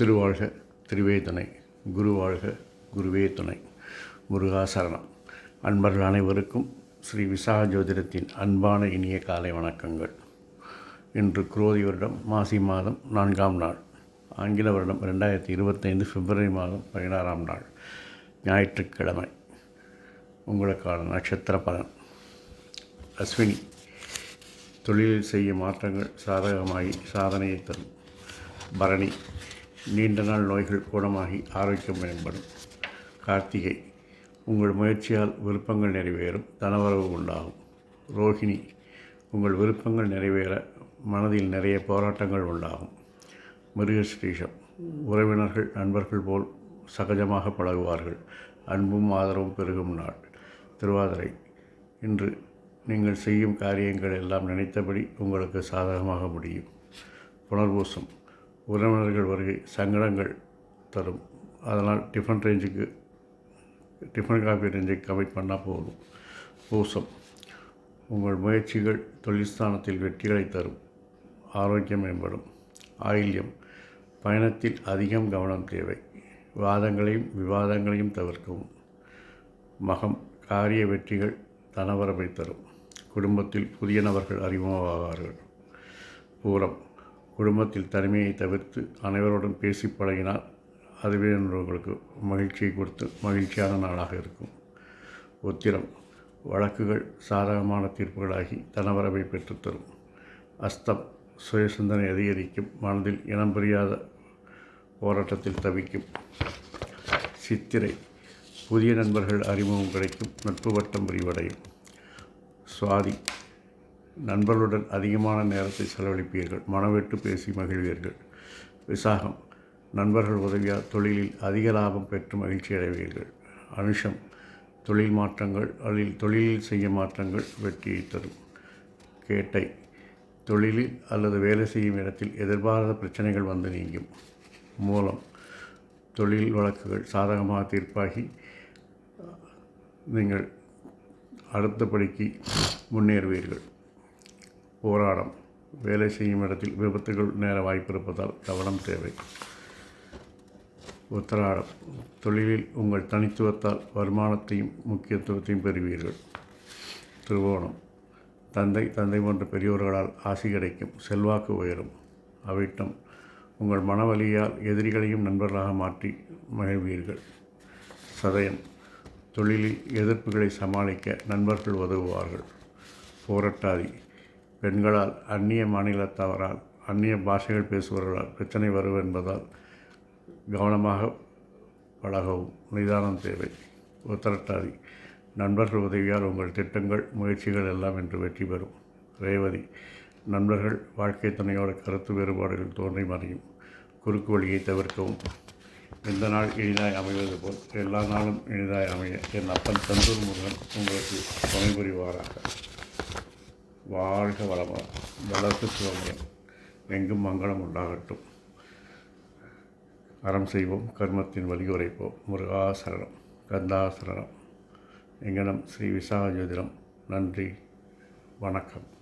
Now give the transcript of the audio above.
திருவாழ்க திருவே துணை. குரு வாழ்க குருவே துணை. முருகாசரணம் அன்பர்கள் அனைவருக்கும் ஸ்ரீ விசா ஜோதிடத்தின் அன்பான இனிய காலை வணக்கங்கள். இன்று குரோதி வருடம் மாசி மாதம் நான்காம் நாள். ஆங்கில வருடம் ரெண்டாயிரத்தி இருபத்தைந்து பிப்ரவரி மாதம் பதினாறாம் நாள். ஞாயிற்றுக்கிழமை. உங்களுக்கான நட்சத்திர பலன். அஸ்வினி தொழிலில் செய்யும் மாற்றங்கள் சாதகமாகி சாதனையை தரும். பரணி நீண்ட நாள் நோய்கள் குணமாகி ஆரோக்கியம் மேம்படும். கார்த்திகை உங்கள் முயற்சியால் விருப்பங்கள் நிறைவேறும் தனவரவு உண்டாகும். ரோஹிணி உங்கள் விருப்பங்கள் நிறைவேற மனதில் நிறைய போராட்டங்கள் உண்டாகும். மிருகஸ்ரீஷம் உறவினர்கள் நண்பர்கள் போல் சகஜமாக பழகுவார்கள். அன்பும் ஆதரவும் பெருகும் நாள். திருவாதிரை இன்று நீங்கள் செய்யும் காரியங்கள் எல்லாம் நினைத்தபடி உங்களுக்கு சாதகமாக முடியும். புனர்பூசம் உறவினர்கள் வருகை சங்கடங்கள் தரும். அதனால் டிஃபன் ரேஞ்சுக்கு டிஃபன் காஃபி ரேஞ்சுக்கு கமிட் பண்ணால் போதும். பூசம். உங்கள் முயற்சிகள் தொழில்ஸ்தானத்தில் வெற்றிகளை தரும். ஆரோக்கியம் மேம்படும். ஆயில்யம். பயணத்தில் அதிகம் கவனம் தேவை. வாதங்களையும் விவாதங்களையும் தவிர்க்கவும். மகம். காரிய வெற்றிகள் தனவரவை தரும். குடும்பத்தில் புதிய நபர்கள் அறிமுகமாவார்கள். பூரம். குடும்பத்தில் தனிமையை தவிர்த்து அனைவரோடும் பேசி பழகினால் அதுவே உங்களுக்கு மகிழ்ச்சியை கொடுத்து மகிழ்ச்சியான நாளாக இருக்கும். உத்திரம் வழக்குகள் சாதகமான தீர்ப்புகளாகி தனவரவை பெற்றுத்தரும் அஸ்தம் சுய சிந்தனை அதிகரிக்கும். மனதில் இனம் புரியாத போராட்டத்தில் தவிக்கும். சித்திரை புதிய நண்பர்கள் அறிமுகம் கிடைக்கும். நட்பு வட்டம் விரிவடையும். சுவாதி நண்பர்களுடன் அதிகமான நேரத்தை செலவழிப்பீர்கள். மனவிட்டு பேசி மகிழ்வீர்கள். விசாகம். நண்பர்கள் உதவியால் தொழிலில் அதிக லாபம் பெற்று மகிழ்ச்சி அடைவீர்கள். அனுஷம். தொழில் மாற்றங்கள் அதில் தொழிலில் செய்ய மாற்றங்கள் வெற்றியை தரும். கேட்டை. தொழிலில் அல்லது வேலை செய்யும் இடத்தில் எதிர்பாராத பிரச்சனைகள் வந்து நீங்கும். மூலம். தொழில் வழக்குகள் சாதகமாக தீர்ப்பாகி நீங்கள் அடுத்தபடிக்கு முன்னேறுவீர்கள். போராடம். வேலை செய்யும் இடத்தில் விபத்துகள் நேர வாய்ப்பு இருப்பதால் கவனம் தேவை. உத்தராடம். தொழிலில் உங்கள் தனித்துவத்தால் வருமானத்தையும் முக்கியத்துவத்தையும் பெறுவீர்கள். திருவோணம். தந்தை தந்தை போன்ற பெரியோர்களால் ஆசி கிடைக்கும். செல்வாக்கு உயரும். அவிட்டம். உங்கள் மனவலியால் எதிரிகளையும் நண்பர்களாக மாற்றி மகிழ்வீர்கள். சதயம். தொழிலில் எதிர்ப்புகளை சமாளிக்க நண்பர்கள் உதவுவார்கள். போராட்டாதி. பெண்களால் அந்நிய மாநிலத்தவரால் அந்நிய பாஷைகள் பேசுபவர்களால் பிரச்சனை வரும் என்பதால் கவனமாக பழகவும். நிதானம் தேவை. உத்தரட்டாதி. நண்பர்கள் உதவியால் உங்கள் திட்டங்கள் முயற்சிகள் எல்லாம் என்று வெற்றி பெறும். ரேவதி. நண்பர்கள் வாழ்க்கை துணையோட கருத்து வேறுபாடுகள் தோன்றி மறையும். குறுக்கு வழியை தவிர்க்கவும். எந்த நாள் எளிதாய் அமைவது போல் எல்லா நாளும் எளிதாய் அமைய என் அப்பன் தந்தூர் முருகன் உங்களுக்கு துணை புரிவாராக. வாழ்க வளமாக வளர்த்து சிவமயம் எங்கும் மங்களம் உண்டாகட்டும். அறம் செய்வோம் கர்மத்தின் வழி உரைப்போம். முருகாசரணம் கந்தாசரணம் எங்கனம் ஸ்ரீ விசாகஜோதிடம். நன்றி வணக்கம்.